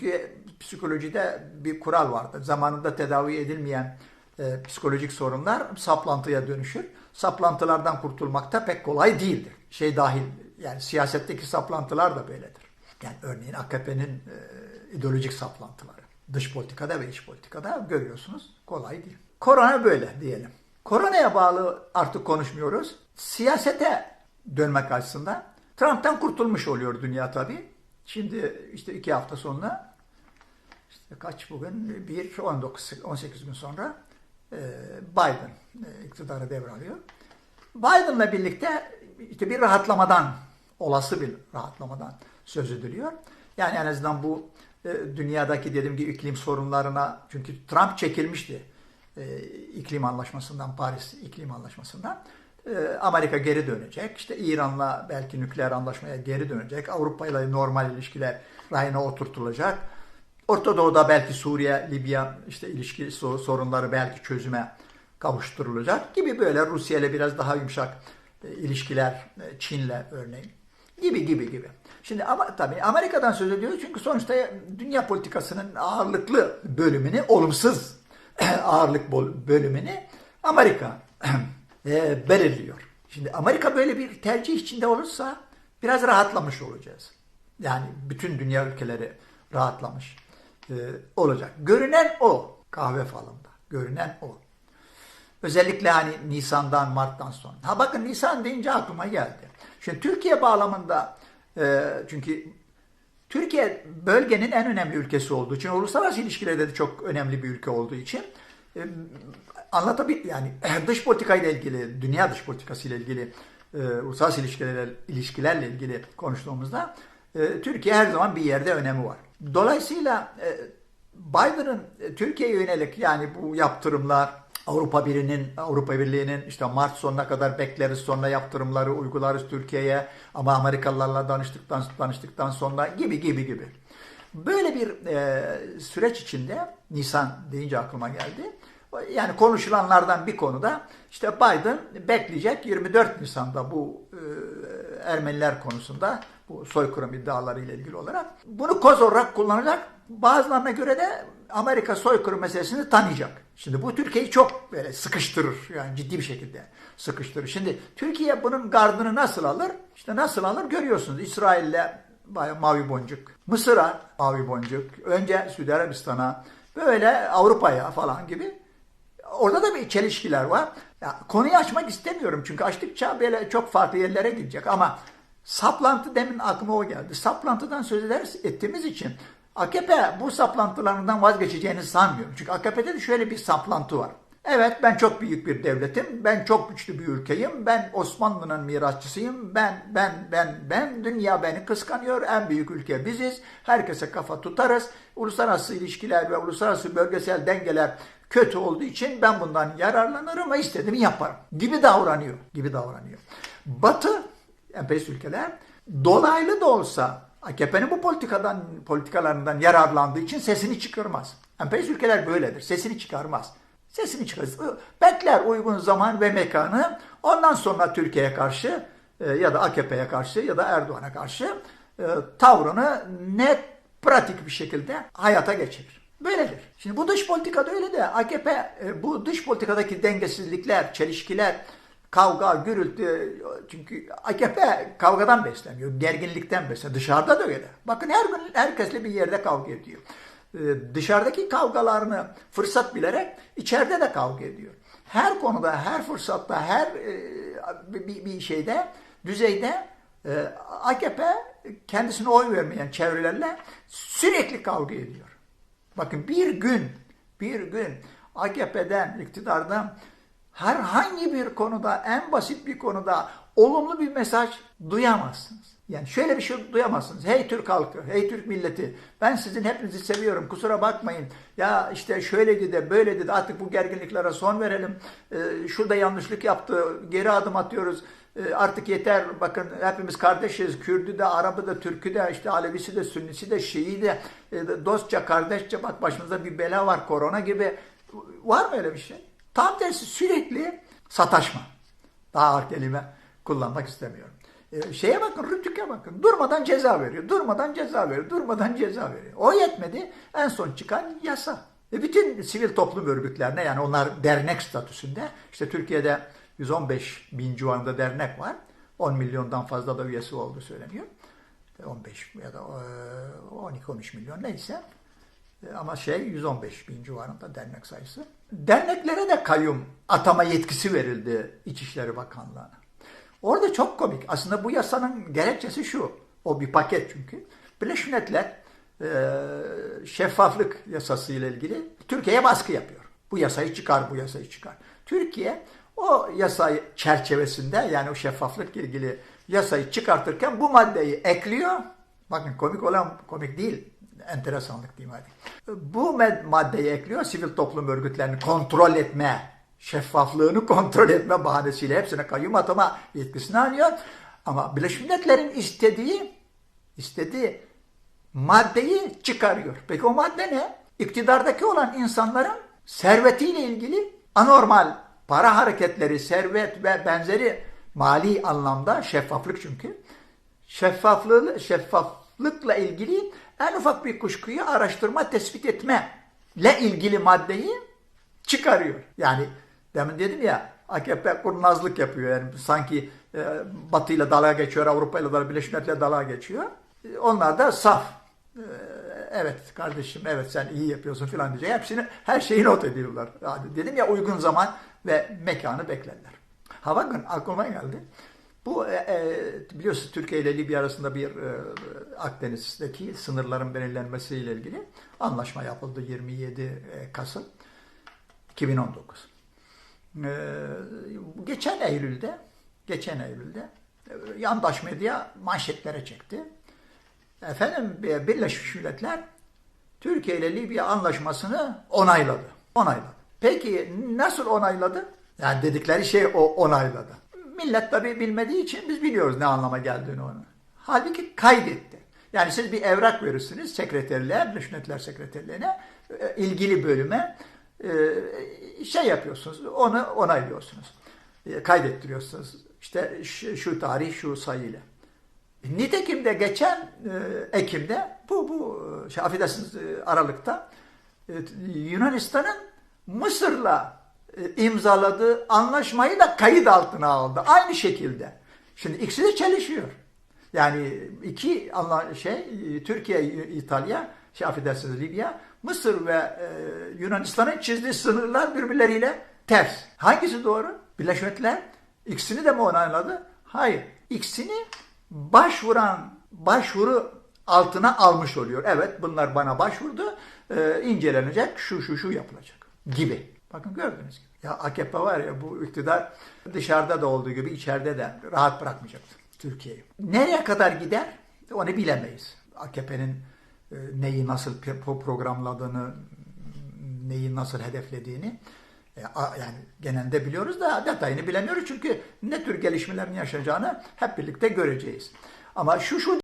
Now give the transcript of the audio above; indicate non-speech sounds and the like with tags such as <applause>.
çünkü psikolojide bir kural vardır. Zamanında tedavi edilmeyen e, psikolojik sorunlar saplantıya dönüşür. Saplantılardan kurtulmak da pek kolay değildir. Şey dahil yani siyasetteki saplantılar da böyledir. Yani örneğin AKP'nin e, ideolojik saplantıları. Dış politikada ve iç politikada görüyorsunuz kolay değil. Korona böyle diyelim. Koronaya bağlı artık konuşmuyoruz. Siyasete dönmek açısından Trump'tan kurtulmuş oluyor dünya tabii. Şimdi işte iki hafta sonra işte kaç bugün? 1, 19, 18 gün sonra e, Biden e, iktidarı devralıyor. Biden'la birlikte işte bir rahatlamadan, olası bir rahatlamadan söz ediliyor. Yani en azından bu e, dünyadaki dediğim gibi iklim sorunlarına, çünkü Trump çekilmişti iklim anlaşmasından, Paris iklim anlaşmasından. Amerika geri dönecek. İşte İran'la belki nükleer anlaşmaya geri dönecek. Avrupa ile normal ilişkiler rayına oturtulacak. Orta Doğu'da belki Suriye, Libya işte ilişki sorunları belki çözüme kavuşturulacak gibi böyle Rusya ile biraz daha yumuşak e, ilişkiler e, Çin'le örneğin gibi gibi gibi. Şimdi ama tabii Amerika'dan söz ediyoruz çünkü sonuçta dünya politikasının ağırlıklı bölümünü olumsuz <clears throat> ağırlık bölümünü Amerika <clears throat> e, belirliyor. Şimdi Amerika böyle bir tercih içinde olursa biraz rahatlamış olacağız. Yani bütün dünya ülkeleri rahatlamış e, olacak. Görünen o kahve falında. Görünen o. Özellikle hani Nisan'dan, Mart'tan sonra. Ha bakın Nisan deyince aklıma geldi. Şimdi Türkiye bağlamında e, çünkü Türkiye bölgenin en önemli ülkesi olduğu için, uluslararası ilişkilerde de çok önemli bir ülke olduğu için e, anlatabil yani dış politikayla ilgili, dünya dış politikası ile ilgili, e, uluslararası ilişkilerle, ilişkilerle ilgili konuştuğumuzda Türkiye her zaman bir yerde önemi var. Dolayısıyla e, Biden'ın e, Türkiye'ye yönelik yani bu yaptırımlar Avrupa Birliği'nin Avrupa Birliği'nin işte Mart sonuna kadar bekleriz sonra yaptırımları uygularız Türkiye'ye ama Amerikalılarla danıştıktan danıştıktan sonra gibi gibi gibi. Böyle bir e, süreç içinde Nisan deyince aklıma geldi. Yani konuşulanlardan bir konuda işte Biden bekleyecek 24 Nisan'da bu e, Ermeniler konusunda bu soykırım iddiaları ile ilgili olarak bunu koz olarak kullanacak. Bazılarına göre de Amerika soykırım meselesini tanıyacak. Şimdi bu Türkiye'yi çok böyle sıkıştırır. Yani ciddi bir şekilde sıkıştırır. Şimdi Türkiye bunun gardını nasıl alır? İşte nasıl alır görüyorsunuz. İsrail'le mavi boncuk. Mısır'a mavi boncuk. Önce Suudi Arabistan'a böyle Avrupa'ya falan gibi. Orada da bir çelişkiler var. Ya, konuyu açmak istemiyorum çünkü açtıkça böyle çok farklı yerlere gidecek ama saplantı demin aklıma o geldi. Saplantıdan söz ederiz, ettiğimiz için AKP bu saplantılarından vazgeçeceğini sanmıyorum. Çünkü AKP'de de şöyle bir saplantı var. Evet ben çok büyük bir devletim, ben çok güçlü bir ülkeyim, ben Osmanlı'nın mirasçısıyım, ben, ben, ben, ben, dünya beni kıskanıyor, en büyük ülke biziz, herkese kafa tutarız, uluslararası ilişkiler ve uluslararası bölgesel dengeler kötü olduğu için ben bundan yararlanırım ve istediğimi yaparım gibi davranıyor, gibi davranıyor. Batı, emperyalist ülkeler dolaylı da olsa AKP'nin bu politikadan politikalarından yararlandığı için sesini çıkarmaz. Emperyalist ülkeler böyledir. Sesini çıkarmaz. Sesini çıkarır. Bekler uygun zaman ve mekanı. Ondan sonra Türkiye'ye karşı e, ya da AKP'ye karşı ya da Erdoğan'a karşı e, tavrını net, pratik bir şekilde hayata geçirir. Böyledir. Şimdi bu dış politikada öyle de AKP e, bu dış politikadaki dengesizlikler, çelişkiler, kavga, gürültü çünkü AKP kavgadan besleniyor, gerginlikten besleniyor. Dışarıda da öyle. Bakın her gün herkesle bir yerde kavga ediyor. Ee, dışarıdaki kavgalarını fırsat bilerek içeride de kavga ediyor. Her konuda, her fırsatta, her e, bir, şeyde, düzeyde e, AKP kendisine oy vermeyen çevrelerle sürekli kavga ediyor. Bakın bir gün, bir gün AKP'den, iktidardan herhangi bir konuda, en basit bir konuda olumlu bir mesaj duyamazsınız. Yani şöyle bir şey duyamazsınız. Hey Türk halkı, hey Türk milleti, ben sizin hepinizi seviyorum, kusura bakmayın. Ya işte şöyle dedi, böyle dedi, artık bu gerginliklere son verelim. Ee, şurada yanlışlık yaptı, geri adım atıyoruz. Ee, artık yeter, bakın hepimiz kardeşiz. Kürdü de, Arabı da, Türkü de, işte Alevisi de, Sünnisi de, Şii de, e, dostça, kardeşçe bak başımızda bir bela var, korona gibi. Var mı öyle bir şey? Tam tersi sürekli sataşma. Daha ağır kelime kullanmak istemiyorum. E, şeye bakın, Rütük'e bakın. Durmadan ceza veriyor, durmadan ceza veriyor, durmadan ceza veriyor. O yetmedi. En son çıkan yasa. E bütün sivil toplum örgütlerine yani onlar dernek statüsünde. işte Türkiye'de 115 bin civarında dernek var. 10 milyondan fazla da üyesi olduğu söyleniyor. 15 ya da e, 12-13 milyon neyse. E, Ama şey 115 bin civarında dernek sayısı. Derneklere de kayyum atama yetkisi verildi İçişleri Bakanlığı'na. Orada çok komik. Aslında bu yasanın gerekçesi şu. O bir paket çünkü. Birleşmiş Milletler e, şeffaflık yasası ile ilgili Türkiye'ye baskı yapıyor. Bu yasayı çıkar, bu yasayı çıkar. Türkiye o yasayı çerçevesinde yani o şeffaflıkla ilgili yasayı çıkartırken bu maddeyi ekliyor. Bakın komik olan komik değil. Enteresanlık diyeyim hadi. Bu maddeyi ekliyor. Sivil toplum örgütlerini kontrol etme, şeffaflığını kontrol etme bahanesiyle hepsine kayyum atama yetkisini alıyor. Ama Birleşmiş Milletler'in istediği istediği maddeyi çıkarıyor. Peki o madde ne? İktidardaki olan insanların servetiyle ilgili anormal para hareketleri, servet ve benzeri mali anlamda şeffaflık çünkü. Şeffaflığı, şeffaflıkla ilgili en ufak bir kuşkuyu araştırma, tespit etme ile ilgili maddeyi çıkarıyor. Yani demin dedim ya AKP kurnazlık yapıyor. Yani sanki e, Batı ile dalga geçiyor, Avrupa ile dalga, Birleşmiş Milletler dalga geçiyor. E, Onlar da saf. E, evet kardeşim, evet sen iyi yapıyorsun filan diyecek. Hepsini, her şeyi not ediyorlar. Yani dedim ya uygun zaman ve mekanı beklerler. Ha bakın aklıma geldi. Bu e, e, Türkiye ile Libya arasında bir e, Akdeniz'deki sınırların belirlenmesiyle ilgili anlaşma yapıldı 27 e, Kasım 2019. Ee, geçen Eylül'de geçen Eylül'de e, yandaş medya manşetlere çekti. Efendim e, Birleşmiş Milletler Türkiye ile Libya anlaşmasını onayladı. Onayladı. Peki nasıl onayladı? Yani dedikleri şey o onayladı. Millet tabii bilmediği için biz biliyoruz ne anlama geldiğini onu. Halbuki kaydetti. Yani siz bir evrak verirsiniz sekreterliğe, Birleşmiş Milletler Sekreterliğine, e, ilgili bölüme e, şey yapıyorsunuz, onu onaylıyorsunuz. Kaydettiriyorsunuz. İşte şu tarih, şu sayıyla. Nitekim de geçen e, Ekim'de bu bu e, şey, affedersiniz e, Aralık'ta e, Yunanistan'ın Mısır'la e, imzaladığı anlaşmayı da kayıt altına aldı. Aynı şekilde. Şimdi ikisi de çelişiyor. Yani iki anla şey e, Türkiye, İtalya, şey affedersiniz Libya, Mısır ve e, Yunanistan'ın çizdiği sınırlar birbirleriyle ters. Hangisi doğru? Birleşmiş ikisini de mi onayladı? Hayır. İkisini başvuran başvuru altına almış oluyor. Evet bunlar bana başvurdu. E, incelenecek şu şu şu yapılacak gibi. Bakın gördünüz gibi. Ya AKP var ya bu iktidar dışarıda da olduğu gibi içeride de rahat bırakmayacaktır Türkiye'yi. Nereye kadar gider onu bilemeyiz. AKP'nin e, neyi nasıl pro- programladığını, neyi nasıl hedeflediğini e, yani genelde biliyoruz da detayını bilemiyoruz çünkü ne tür gelişmelerin yaşayacağını hep birlikte göreceğiz. Ama şu şu